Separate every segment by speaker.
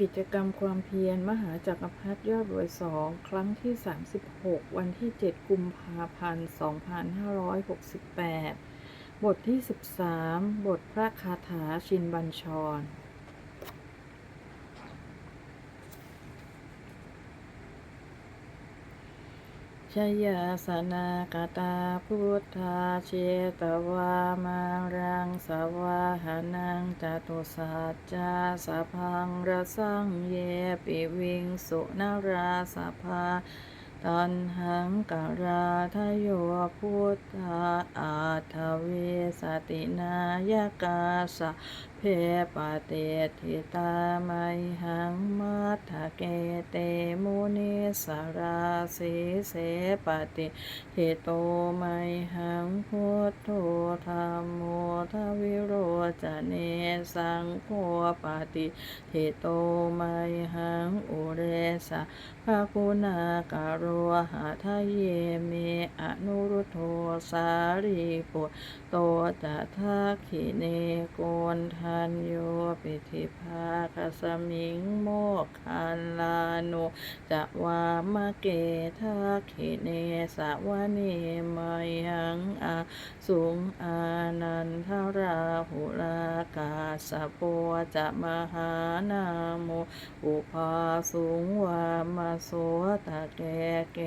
Speaker 1: กิจกรรมความเพียรมหาจักรพรรดิยอดรวยสองครั้งที่ 36 วันที่ 7 กุมภาพันธ์ 2568 บทที่ 13 บทพระคาถาชินบัญชร ชยาสนากตาพุทธาเชตวามารังสวาหานังจตุสัจจาสพังระสังเยปิวิงสุนาราสะพาตันหังกราทโยพุทธาอาทเวสตินายกาสะเพปะเตทิตาไมหังมัทเกเตมุนิสาราสีเสปติทิโตไมหังพุทโธธรรมโมทวิโรจเนสังโฆปติทิโตไมหังอุเรสะภาคุณากาโรหะทะเยเมอนุรุโทสารีปุตโตจะทักขิเนโกนทนโยปิธิภาคสมิงโมกขันลานุจะวามะเกทักขิเนสวะเนมยังอาสุงอานันทราหุลากาสะโปจะมหานาโมอุปาสุงวามาโสตะแกแก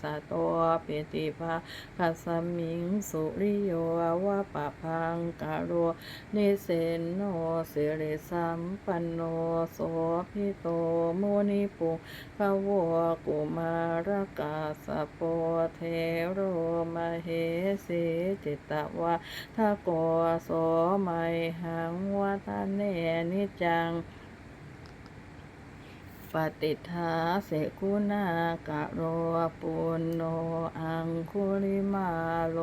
Speaker 1: สะโตปิติภาคัสมิงสุริโยวะปะพังกะโรนิเสนโนสิริสัมปันโนโสภิโตมุนิปุภวกุมารกาสะโปเทโรมเหสีจิตตวะทะโกโสไมหังวัฒเนนิจัง ปฏิทาเสกุณากะโรปุณโนอังคุลิมาโล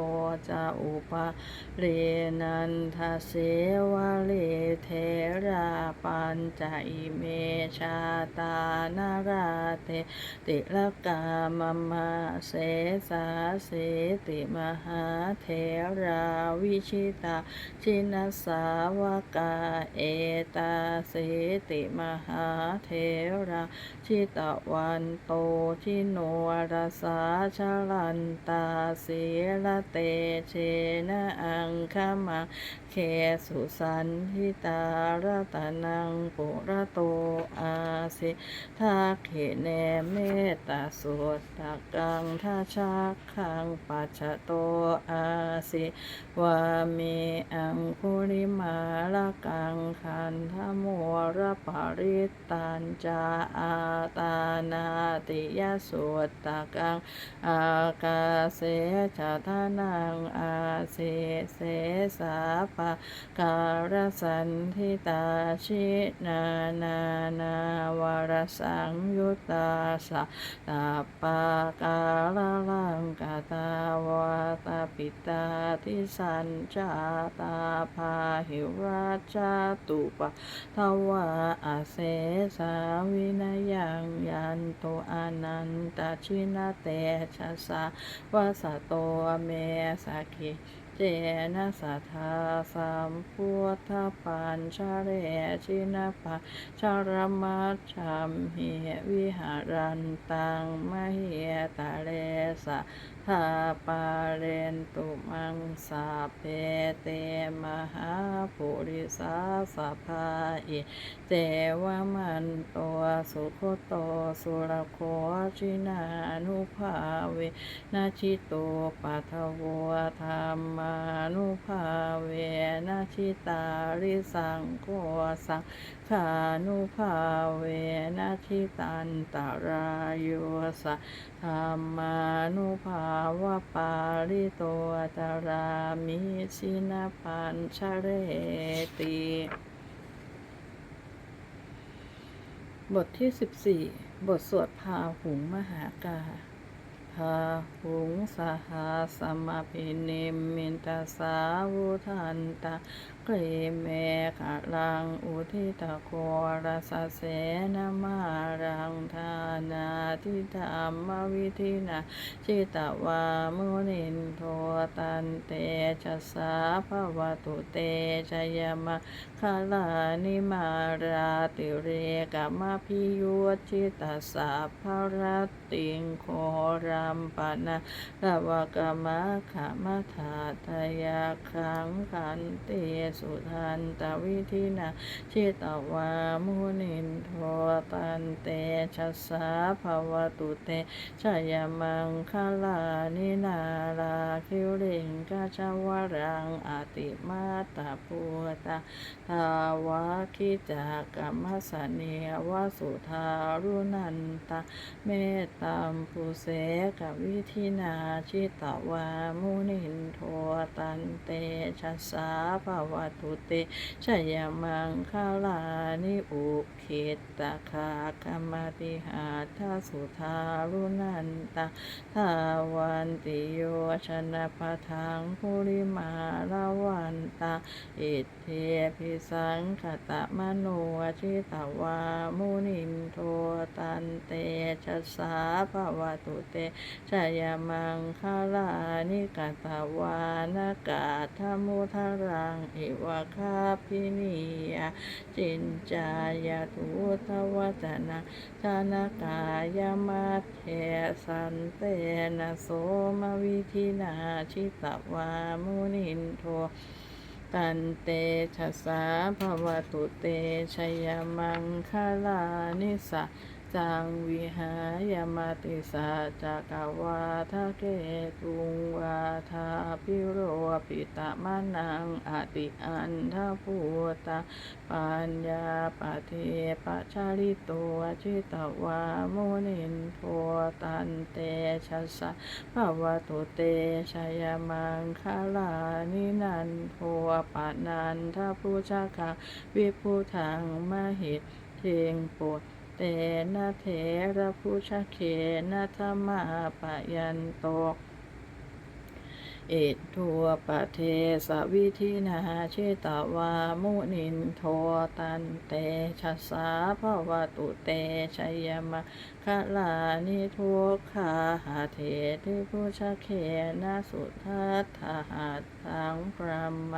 Speaker 1: จาอุปาเรนันทเสวะเลเทราปัญจอิเมชาตานาราเทติลกามมาเสสาเสติมหาเทราวิชิตาชินสาวกาเอตาเสติมหาเทราชิตะวันโตชิโนรสาชลันตาเสละเตเชนะอังคมาเคสุสันทิตารตนังปุระโตอาสิทักเขเนเมตตาสุตตะกังทาชักขังปัจจโตอาสิวามีอังคุริมาละกังคันธโมระปาริตตันจาอาตานาติยสุตตะกังอากาเสชะทานังอาเสเสสาปะการสันทิตาชินานานาวรสังยุตตาสะตาปาการลังกาตาว ปิตาทิสัญจาตาพาหิราชาตุปะทวาอาเสสาวินยังยันโตอนันตชินาเตชะสาวาสโตเมสาคิเจนะสัทธาสัมพุทธปัญชาเรชินะปะชารมัจฉามิวิหารันตังมเหตาเลสะ ทาปาเรนตุมังสาเพเตมหาปุริสาสะพาอิเตวมันตัวสุโคโตสุรโคชินานุภาเวนาชิโตปัทวัวธรรมานุภาเวนาชิตาริสังโฆสังขานุภาเวนาชิตันตารายโยสะธรรมานุภาวะปาริโตตรามิชินาปัญชเรติ บทที่14บทสวดพาหุงมหากาพาหุงสหาสมพินิมินตาสาวุทันตะ เกรเมขะลังอุทิตโครสเสนมารังทานาทิธรรมวิธินาชิตวามุนินโทตันเตชะสาภวตุเตชยมะคาลานิมาราติเรกามพิยุชิตาสาภรติงโครัมปนะระวกามะขามถาทยาคังขันเตสุทันตวิธินาชิตวามุนินโทตันเตชะสาภวตุเตชยมังคลานินาราคิวริงกาชวรังอติมาตาปูตาทาวาคิจากกัมมสเนวสุทารุนันตาเมตตามภูเสกวิธินาชิตวามุนินโทตันเตชะสาภวตุเตชยมังคาลานิอุคิตตาคากรรมติหาทาสุทารุนันตาทาวันติโยชนะปะทังภูริมาลาวันตาอิทเทพิสังขตะมโนชิตวามุนินโทตันเตชะสาภวตุเตชยมังคาลานิกตวานากาธมุทารังอิวะคาพินียจินจายาทุทวัจนะชานกายมัตเทสันเตนะโสมวิธินาชิตวามุนินโทตันเตชะสาภวตุเตชยมังคลานิสะ จังวิหายมาติสาจากวาทะเกตุงวาทาพิโรปิตะมานังอติอันทภูตาปัญญาปเทปะชาลิโตจิตวามุนินโทตันเตชะสะภวตุเตชยมังคลานินันโทปะนันทภูชาคาวิพุทังมหิตเทงโปด เตนะเถระผู้ชะเขนะธรรมาปะยันโต อทัวปะเทสวิธินาชิตาวามุนินโทตันเตชะสาภวตุเตชยมะคะลานิทุกขาหาเทติผู้ชะเขนะสุทัตถาหัตถังพรหม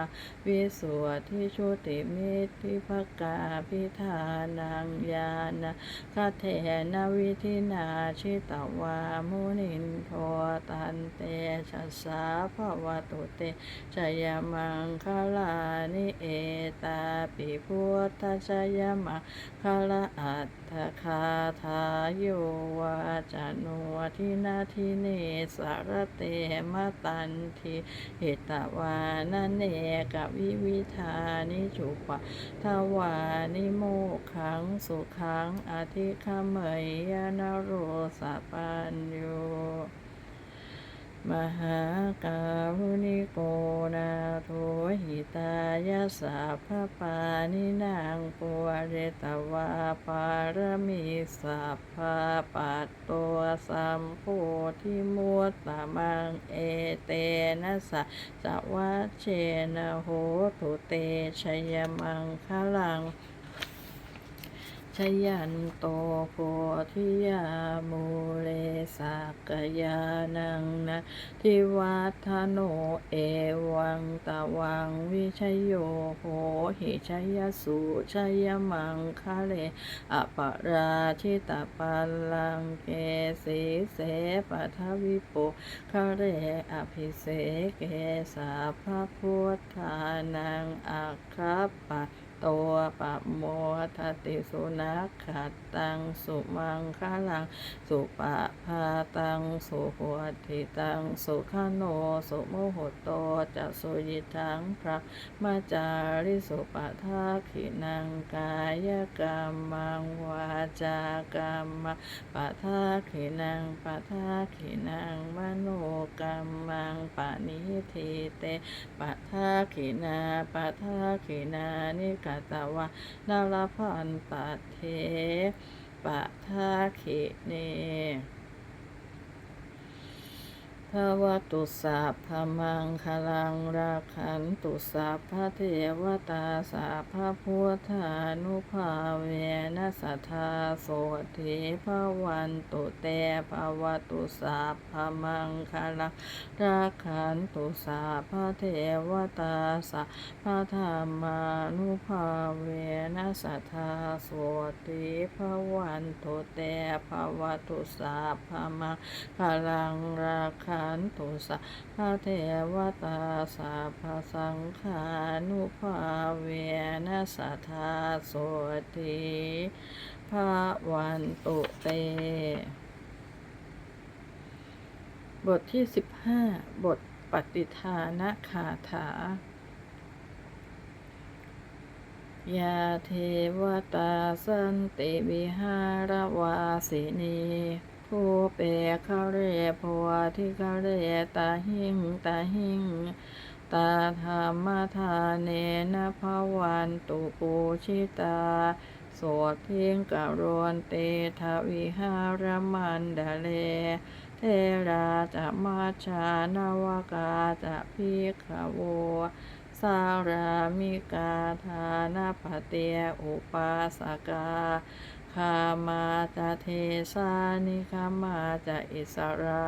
Speaker 1: วิสุทธิชุติมิตทิภกาพิธานังยานะคาเทนวิธินาชิตาวามุนินโทตันเตชะสาภวะตุเตชยมังคลานิเอตาปิพุทธชยมังคลาอัตถคาทาโยวาจานุทินาทิเนสารเตมตันทิเหตวานเนกวิวิธานิจุปะทวานิโมขังสุขังอธิคเมยยนโรสปัญโย มหาการุณิโกนาโทหิตายาสาพปานินางปัวเรตวาปารมีสัพพาปัตตัวสัมโพธิมุตตะมังเอเตนะสะสวัชเชนะโหตุเตชยมังคลัง ชยันโตโพธิยามูเลสักยานังนะทิวัฒโนเอวังตะวังวิชยโยโหหิชยสุชยมังคะเลอปราชิตาปัลลังเกสีเสปัทวิปุคะเรอภิเสเกสาพระพุทธานังอัคคปะ ตัวปะโมทติสุนัขขัดตังสุมังคลังสุปะพาตังสุหัวทิตังสุขโนสุโมโหโตจะสุยิทังพระมาจาริสุปะทาขินังกายกรรมังวาจากรรมปะทาขินังปะทาขินังมโนกรรมังปะนิทิเตปัทาขินาปัทาขินานิกตวะนาลาพันตัดเทปะทธาขิเน ภวตุสัพมังคลังราขันตุสัพพะเทวตาสัพพะพุทธานุภาเวนัสทธาโสติภวันตุเตภวตุสัพมังคลังราขันตุสัพพะเทวตาสัพพะธรรมานุภาเวนัสทธาโสติภวันตุเตภวตุสัพพมังคลังราขันันตุสัพพะเทวตาสัพพสังฆานุภาเวนัสทธาโสติภาวันตุเต บทที่สิบห้าบทปฏิทานคาถายาเทวตาสันติวิหารวาสินี ผู้เปคะเรพวทิคะเรตาหิงตาหิงตาธรรมทาเนนะภวันตุปูชิตาสวดเพียงกะรวนเตทวิหารมันดาเล เทราจะมาชานาวกาจะพิขโวสารามิกาธานาปเตียอุปาสกา คามาจะเทสานิคามาจะอิสรา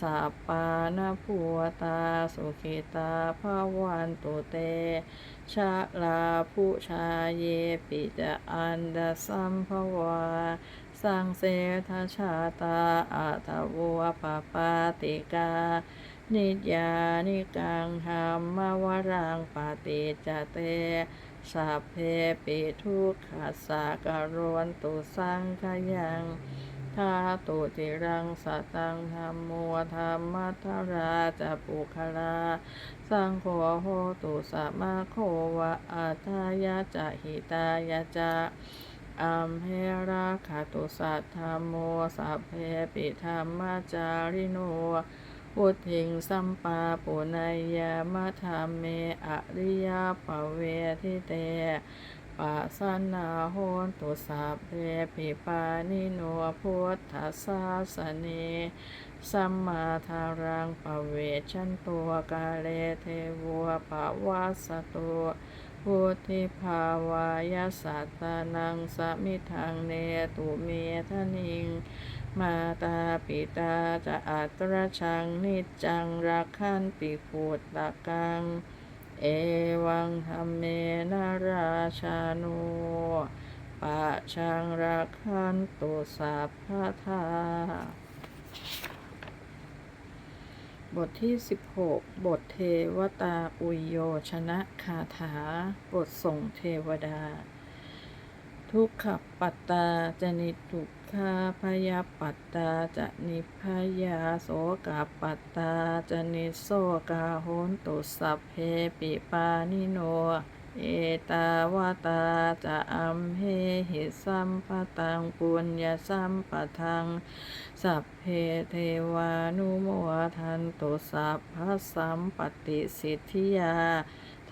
Speaker 1: สัปปานาผัวตาสุขิตาภาวันตุเต ชะลาผู้ชาเยปิจะอันดาสัมภวา สังเสทชาตาอาตวัวปปาติกา นิจยานิกังธรรมวรังปฏิจเต สัพเพปิทุกขัสสะกะรวนตุสังขยังทาตุติรังสตังธรรมโมธรรมทราจะปุคลา สังโฆโหตุสัมมาโควะอาทายะจะหิตายะจะอัมเพราคาตุสัทธรรมโมสัพเพปิธรรมจาริโน พุทธิงสัมปาปุนายามะธรรมเมอริยปเวทิเตปัสสนาโหนตุสัพเพปิปานิโนพุทธัสสาสเนสัมมาทารังปเวชันตัวกาเลเทวัวปวัสสตัวพุทธิภาวายสัตตานังสมิทังเนตุเมทนิง มาตาปิตาจะอัตรชังนิจังรักขันติปุตตะกัง เอวังธรรมเมนาราชาโนปะชังรักขันตุสัพพะทาบทที่ 16 บทเทวตาอุยโยชนะคาถา บทส่งเทวดา ทุกขปัตตาจนิทุ ขาพยาปัตตาจะนิพยาโสกาปัตตาจะนิโสกาโหนตุสัพเพปิปานิโน เอตาวาตาจะอัมเหหิสัมปะตังปุญญสัมปะทัง สัพเพเทวานุโมทันตุสัพพะสัมปติสิทธิยา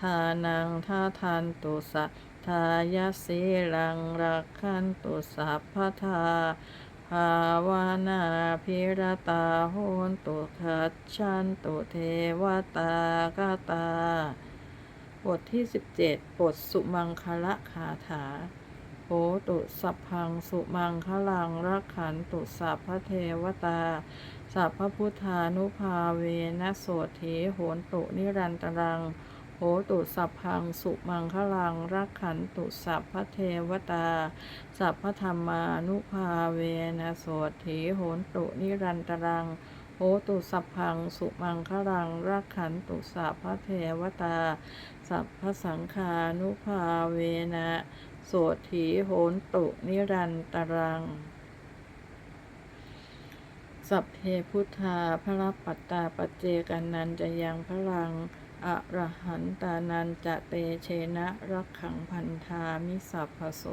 Speaker 1: ทานังท่าทันตุสัพ ทายาสีลังรักขันตุสัพพทาภาวนาพิรตาโหนตุขัดชันตุเทวตากาตา บทที่ 17 บทสุมังคละคาถาโหตุสัพพังสุมังคลังรักขันตุสัพพเทวตา สัพพพุทธานุภาเวนะโสถีโหนตุนิรันตรัง โหตุสัพพังสุมังคลังรักขันตุสัพพะเทวตา สัพพธรรมานุภาเวนะโสถีโหนตุนิรันตรังโหตุสัพพังสุมังคลังรักขันตุสัพพะเทวตา สัพพสังฆานุภาเวนะโสถีโหนตุนิรันตรัง สัพเพพุทธาพระปัตตาปเจกันนันจะยังพลัง อะระหันตานันจะเตเชนะรักขังพันธามิสัพพโส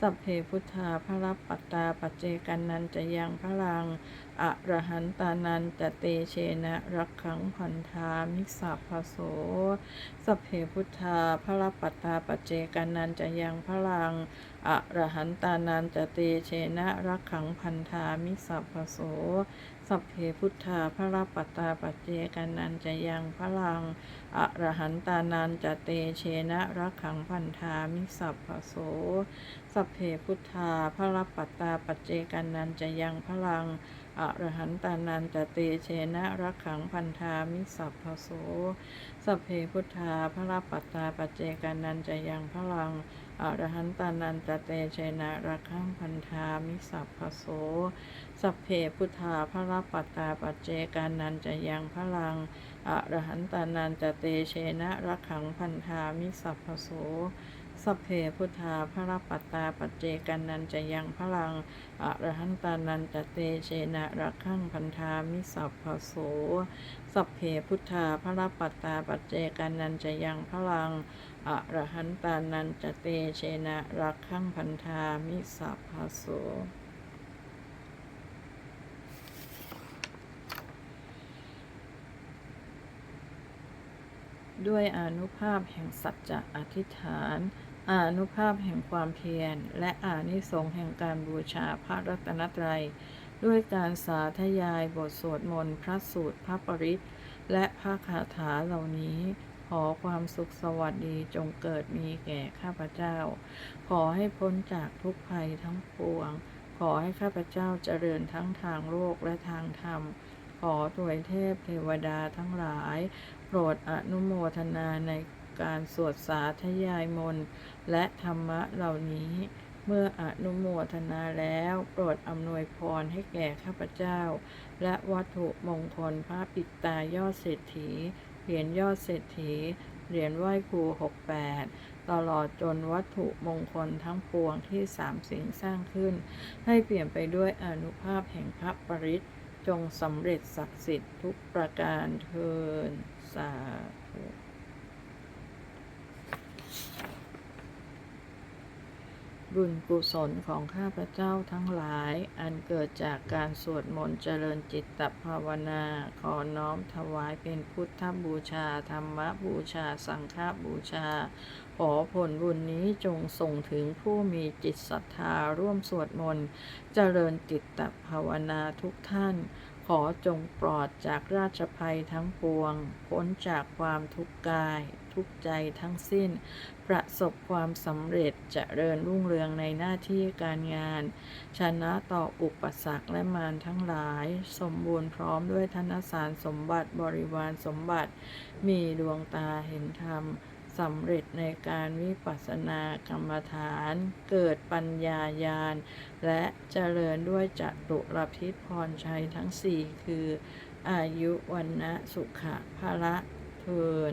Speaker 1: สัพเพพุทธาพระปัตตาปจเจกันนันจะยังพลังอะระหันตานันจะเตเชนะรักขังพันธามิสัพพโส สัพเพพุทธาพระปัตตาปจเจกันนันจะยังพลังอะระหันตานันจะเตเชนะรักขังพันธามิสัพพโส สัพเพพุทธาพระปัตตาปัจเจกันนันจะยังพลังอระหันตานันจะเตเชนะรักขังพันธามิสัพพโส สัพเพพุทธาพระปัตตาปัจเจกันนันจะยังพลังอระหันตานันจะเตเชนะรักขังพันธามิสัพพโส สัพเพพุทธาพระปัตตาปัจเจกันนันจะยังพลัง อรหันตานันจะเตเชนะรักขังพันธามิสัพพโสสัพเพพุทธาพระปัตตาปัจเจกันนันจะยังพลังอรหันตานันจะเตเชนะรักขังพันธามิสัพพโส สัพเพพุทธาพระปัตตาปัจเจกันนันจะยังพลังอรหันตานันจะเตเชนะรักขังพันธามิสัพพโสสัพเพพุทธาพระปัตตาปัจเจกันนันจะยังพลัง อะระหันตานันจเตเชนะรักขังพันธามิสัพพโสด้วยอนุภาพแห่งสัจจะอธิษฐาน อนุภาพแห่งความเพียร และอานิสงส์แห่งการบูชาพระรัตนตรัย ด้วยการสาธยายบทสวดมนต์พระสูตรพระปริตรและพระคาถาเหล่านี้ ขอความสุขสวัสดีจงเกิดมีแก่ข้าพเจ้า ขอให้พ้นจากทุกภัยทั้งปวง ขอให้ข้าพเจ้าเจริญทั้งทางโลกและทางธรรม ขอถวยเทพเทวดาทั้งหลาย โปรดอนุโมทนาในการสวดสาธยายมนต์และธรรมะเหล่านี้ เมื่ออนุโมทนาแล้ว โปรดอำนวยพรให้แก่ข้าพเจ้า และวัตถุมงคลพระปิตายอดเศรษฐี เหรียญยอดเศรษฐี เหรียญไหว้ครู 68 ตลอดจนวัตถุมงคลทั้งปวงที่สามสิ่งสร้างขึ้น ให้เปลี่ยนไปด้วยอนุภาพแห่งพระปริศจงสำเร็จศักดิ์สิทธิ์ทุกประการเทินสาธุ บุญกุศลของข้าพเจ้าทั้งหลาย อันเกิดจากการสวดมนต์เจริญจิตตภาวนา ขอน้อมถวายเป็นพุทธบูชา ธรรมบูชา สังฆบูชา ขอผลบุญนี้จงส่งถึงผู้มีจิตศรัทธาร่วมสวดมนต์เจริญจิตตภาวนาทุกท่าน ขอจงปลอดจากราชภัยทั้งปวง พ้นจากความทุกข์กาย ทุกข์ใจทั้งสิ้น ประสบความสำเร็จจเจริญรุ่งเรืองในหน้าที่การงาน ชนะต่ออุปสรรคและมารทั้งหลาย สมบูรณ์พร้อมด้วยธนสารสมบัติบริวารสมบัติ มีดวงตาเห็นธรรมสำเร็จในการวิปัสสนากรรมฐาน เกิดปัญญาญาณ และเจริญด้วยจตุรพิษพรชัยทั้งสี่คือ อายุวันนะสุขะภะละเทิน